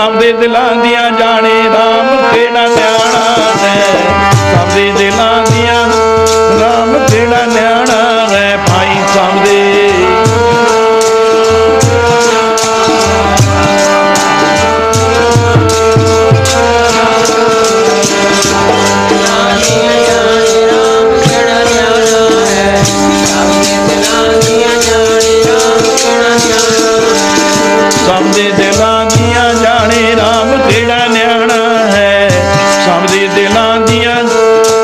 ਸਭ ਦੇ ਦਿਲਾਂ ਦੀਆਂ ਜਾਣੇ ਰਾਮ ਤੇਰਾ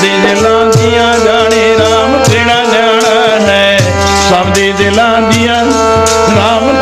ਦੇ ਦਿਲਾਂ ਦੀਆਂ ਗਾਣੇ ਰਾਮ ਜਿਹੜਾ ਲੈਣਾ ਹੈ। ਸਭ ਦੇ ਦਿਲਾਂ ਦੀਆਂ ਰਾਮ